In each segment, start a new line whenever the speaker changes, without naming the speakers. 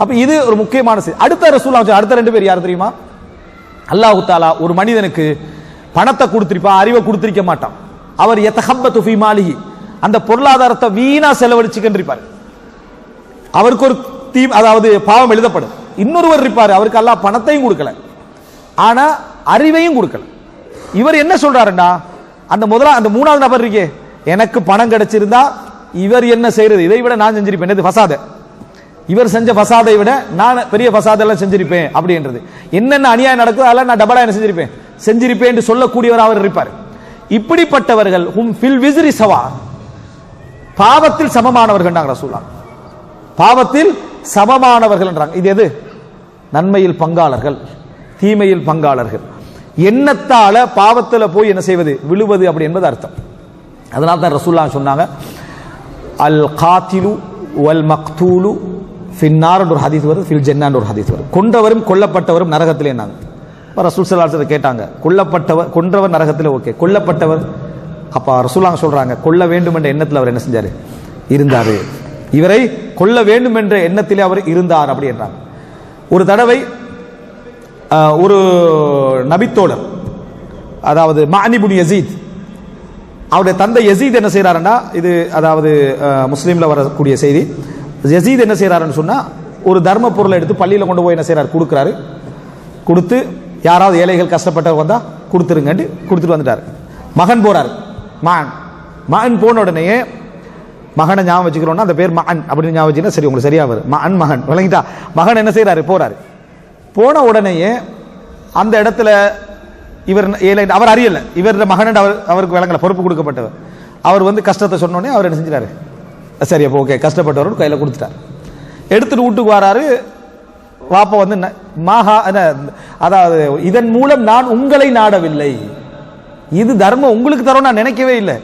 அப்ப இது ஒரு முக்கியமான செய்தி அடுத்த ரசூலா அடுத்த ரெண்டு பேர் யார் தெரியுமா? அல்லாஹு தாலா ஒரு மனிதனுக்கு பணத்தை கொடுத்திருப்பா அறிவை கொடுத்திருக்க மாட்டான். அவர் எத்தஹப்பத்து ஃபி மாளிகி அந்த பொருளாதாரத்தை வீணா செலவழிச்சுக்கின்றிருப்பார். அவருக்கு ஒரு தீ அதாவது பாவம் எழுதப்படும். இன்னொருவர் இருப்பார் அவருக்கு எல்லாம் பணத்தையும் கொடுக்கல. ஆனா அறிவையும் கொடுக்கல. இவர் என்ன சொல்றாருன்னா அந்த முதலா அந்த மூணாவது நபர் இருக்கே எனக்கு பணம் கிடைச்சிருந்தா இவர் என்ன செய்யறது? இதை விட நான் செஞ்சிருப்பேன். இது ஃபசாத. இவர் செஞ்ச ஃபசாதை விட நான் பெரிய ஃபசாதெல்லாம் செஞ்சிருப்பேன் அப்படின்றது. என்னென்ன அநியாயம் நடக்குதோ அதெல்லாம் நான் டபடா என்ன செஞ்சிருப்பேன்? செஞ்சிருப்பேன் என்று சொல்லக்கூடியவர் அவர் இருப்பார். இப்படிப்பட்டவர்கள் ஹும் ஃபில் விசிறி சவா. பாவத்தில் சமமானவர்கள் ரசூலா பாவத்தில் சமமானவர்கள் என்றாங்க. இது எது? நன்மையில் பங்காளர்கள் தீமையில் பங்காளர்கள். எண்ணத்தால பாவத்தில் போய் என்ன செய்வது? விழுவது அப்படி என்பது அர்த்தம். அதனால தான் ரசூல்லா சொன்னாங்க அல் காத்திலு வல் மக்தூலு ஃபின்னார் ஒரு ஹதீஸ் வருது ஃபில் ஜென்னான் ஒரு ஹதீஸ் வருது. கொண்டவரும் கொல்லப்பட்டவரும் நரகத்திலே என்னாங்க அப்ப ரசூல் சலாசர் கேட்டாங்க கொல்லப்பட்டவர் கொன்றவர் நரகத்தில் ஓகே கொல்லப்பட்டவர். அப்போ ரசூலாங்க சொல்கிறாங்க கொல்ல வேண்டும் என்ற எண்ணத்தில் அவர் என்ன செஞ்சார்? இருந்தார். இவரை கொல்ல வேண்டும் என்ற எண்ணத்திலே அவர் இருந்தார் அப்படி என்றாங்க. ஒரு தடவை ஒரு நபித்தோழர் அதாவது மானிபுன் யசீத் அவருடைய தந்தை யசீத் என்ன செய்கிறாருன்னா இது அதாவது முஸ்லீமில் வரக்கூடிய செய்தி யசீத் என்ன செய்கிறாருன்னு சொன்னால் ஒரு தர்ம பொருளை எடுத்து பள்ளியில் கொண்டு போய் என்ன செய்கிறார் கொடுக்குறாரு. கொடுத்து யாராவது ஏழைகள் கஷ்டப்பட்டவங்க வந்தால் கொடுத்துருங்கன்ட்டு கொடுத்துட்டு வந்துட்டாரு. மகன் போகிறார் மகன். மகன் போன உடனேயே மகனை ஞாபகம் வச்சுக்கிறோன்னா அந்த பேர் மகன் அப்படின்னு ஞாபகம் வச்சுன்னா சரி உங்களுக்கு சரியாக வரும். மகன் மகன். விளங்கிட்டா? மகன் என்ன செய்கிறாரு போகிறாரு போன உடனேயே அந்த இடத்துல இவர் ஏழை அவர் அறியலை. இவர் மகன் அவர் அவருக்கு விளங்கலை பொறுப்பு கொடுக்கப்பட்டவர். அவர் வந்து கஷ்டத்தை சொன்னோடனே அவர் என்ன செஞ்சுறாரு சரி அப்போ ஓகே கஷ்டப்பட்டவர் கையில் கொடுத்துட்டார். எடுத்துட்டு வீட்டுக்கு வராரு. வாப்பா வந்து ந- மாஹா அதாவது இதன் மூலம் நான் உங்களை நாடவில்லை. இது தர்மம் உங்களுக்கு தரோம் நான் நினைக்கவே இல்லை.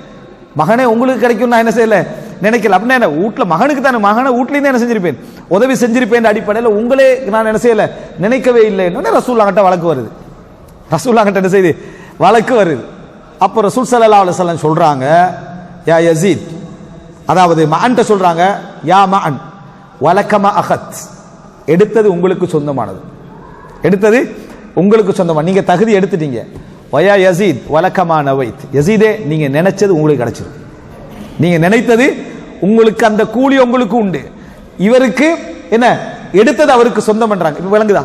மகனே உங்களுக்கு கிடைக்கும் நான் என்ன செய்யல? நினைக்கல. அப்படின்னா என்ன? வீட்டுல மகனுக்கு தானே மகனை வீட்லேருந்து என்ன செஞ்சிருப்பேன்? உதவி செஞ்சிருப்பேன் அடிப்படையில் உங்களே நான் என்ன செய்யல? நினைக்கவே இல்லை. ரசூல்லா கிட்ட வழக்கு வருது. ரசூல்லாங்கிட்ட என்ன செய்யுது வழக்கு வருது. அப்போ ரசூல் சல்லா அலுவலம் சொல்றாங்க யா யசீத் அதாவது மகன்ட்ட சொல்றாங்க யா மகன் வழக்கமா அகத். எடுத்தது உங்களுக்கு சொந்தமானது. எடுத்தது உங்களுக்கு சொந்தமாக நீங்க தகுதி எடுத்துட்டீங்க. வயா யசீத் வழக்கமான வைத் யசீதே நீங்க நினைச்சது உங்களுக்கு கிடைச்சிரும். நீங்க நினைத்தது உங்களுக்கு அந்த கூலி உங்களுக்கு உண்டு. இவருக்கு என்ன? எடுத்தது அவருக்கு சொந்தம் பண்றாங்க இப்ப விளங்குதா?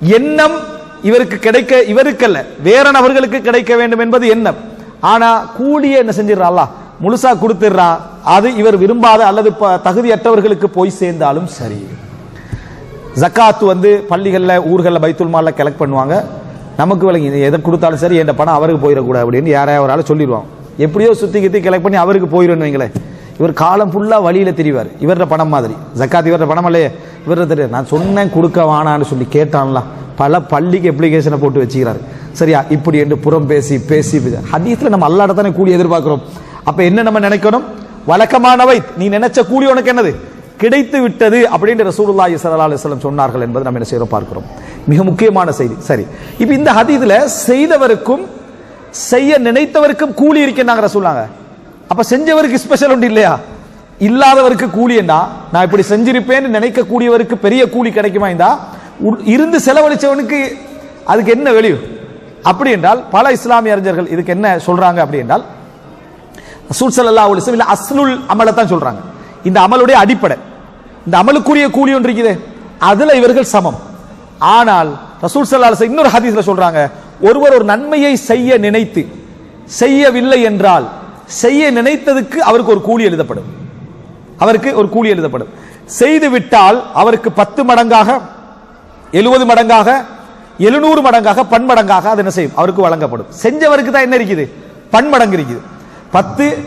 எண்ணம் இவருக்கு கிடைக்க இவருக்கல்ல. வேற நபர்களுக்கு கிடைக்க வேண்டும் என்பது எண்ணம். ஆனா கூலியை என்ன செஞ்சிடறா? முழுசா கொடுத்துடுறா. அது இவர் விரும்பாத அல்லது ப- தகுதியற்றவர்களுக்கு போய் சேர்ந்தாலும் சரி. ஜக்காத்து வந்து பள்ளிகளில் ஊர்களில் பைத்துல் மால்ல கலெக்ட் பண்ணுவாங்க. நமக்கு விளங்கி எதை கொடுத்தாலும் சரி என் பணம் அவருக்கு போயிடக்கூடாது அப்படின்னு யாரையா ஒரு ஆள் சொல்லிடுவாங்க எப்படியோ சுற்றி கித்தி கலெக்ட் பண்ணி அவருக்கு போயிடும் வைங்களேன். இவர் காலம் ஃபுல்லாக வழியில் தெரிவார். இவரோட பணம் மாதிரி. ஜக்காத் இவரோட பணம் இல்லையே. இவரோட தெரியாது நான் சொன்னேன் கொடுக்க வானான்னு சொல்லி கேட்டான்லாம் பல பள்ளிக்கு அப்ளிகேஷனை போட்டு வச்சுக்கிறாரு. சரியா? இப்படி என்று புறம் பேசி பேசி ஹதீஸ்ல நம்ம அல்லாட தானே கூடி எதிர்பார்க்குறோம். அப்ப என்ன நம்ம நினைக்கணும்? வழக்கமானவை நீ நினைச்ச கூலி உனக்கு என்னது? கிடைத்து விட்டது அப்படின்னு ரசூலுல்லாஹி ஸல்லல்லாஹு அலைஹி சொன்னார்கள் என்பதை நம்ம என்ன செய்யறோம் பார்க்கிறோம். மிக முக்கியமான செய்தி. சரி. இப்போ இந்த ஹதீஸ்ல செய்தவருக்கும் செய்ய நினைத்தவருக்கும் கூலி இருக்குன்னாங்க ரசூலாங்க அப்ப செஞ்சவருக்கு ஸ்பெஷல் உண்டு இல்லையா? இல்லாதவருக்கு கூலி என்ன? நான் இப்படி செஞ்சிருப்பேன்னு நினைக்கக்கூடியவருக்கு பெரிய கூலி கிடைக்குமா இந்தா? இருந்து செலவழிச்சவனுக்கு அதுக்கு என்ன வெளியும் அப்படி என்றால் பல இஸ்லாமிய அறிஞர்கள் இதுக்கு என்ன சொல்றாங்க அப்படி என்றால் ரசூல் சல்லா அலிஸ்லம் இல்லை அஸ்லுல் அமலை தான் சொல்கிறாங்க இந்த அமலுடைய அடிப்படை. இந்த அமலுக்குரிய கூலி ஒன்று இருக்குது. அதில் இவர்கள் சமம். ஆனால் ரசூல் சல்லா அலிஸ்லம் இன்னொரு ஹதீஸில் சொல்கிறாங்க ஒருவர் ஒரு நன்மையை செய்ய நினைத்து செய்யவில்லை என்றால் செய்ய நினைத்ததுக்கு அவருக்கு ஒரு கூலி எழுதப்படும். அவருக்கு ஒரு கூலி எழுதப்படும். செய்து விட்டால் அவருக்கு பத்து மடங்காக எழுபது மடங்காக எழுநூறு மடங்காக பன்மடங்காக அது என்ன செய்யும்? அவருக்கு வழங்கப்படும். செஞ்சவருக்கு தான் என்ன இருக்குது? பன்மடங்கு இருக்குது. பத்து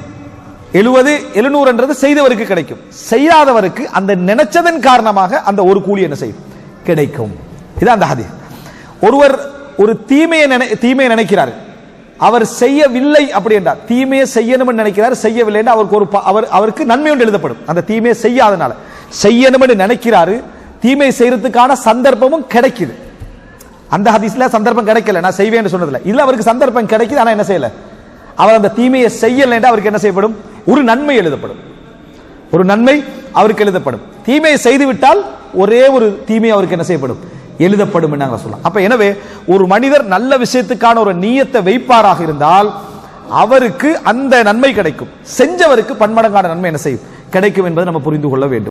எழுபது எழுநூறுன்றது செய்தவருக்கு கிடைக்கும். செய்யாதவருக்கு அந்த நினைச்சதன் காரணமாக அந்த ஒரு கூலி என்ன செய்யும்? கிடைக்கும். இது அந்த ஹதி ஒருவர் ஒரு தீமையை நினை தீமையை நினைக்கிறார். அவர் செய்யவில்லை அப்படி என்றார். தீமையை செய்யணும்னு நினைக்கிறார் செய்யவில்லை அவருக்கு ஒரு ப- அவர் அவருக்கு நன்மை ஒன்று எழுதப்படும். அந்த தீமையை செய்யாதனால. செய்யணும்னு நினைக்கிறாரு. தீமை செய்யறதுக்கான சந்தர்ப்பமும் கிடைக்குது. அந்த ஹதீஸ்ல சந்தர்ப்பம் கிடைக்கல. நான் செய்வேன்னு சொன்னதில்லை. இல்லை அவருக்கு சந்தர்ப்பம் கிடைக்குது ஆனால் என்ன செய்யல? அவர் அந்த தீமையை செய்யல என்று அவருக்கு என்ன செய்யப்படும்? ஒரு நன்மை எழுதப்படும். ஒரு நன்மை அவருக்கு எழுதப்படும். தீமையை செய்துவிட்டால் ஒரே ஒரு தீமை அவருக்கு என்ன செய்யப்படும்? எழுதப்படும் நாங்க சொல்லலாம். அப்ப எனவே ஒரு மனிதர் நல்ல விஷயத்துக்கான ஒரு நீயத்தை வைப்பாராக இருந்தால் அவருக்கு அந்த நன்மை கிடைக்கும். செஞ்சவருக்கு பன்மடங்கான நன்மை என்ன செய்யும்? கிடைக்கும் என்பதை நம்ம புரிந்து கொள்ள வேண்டும்.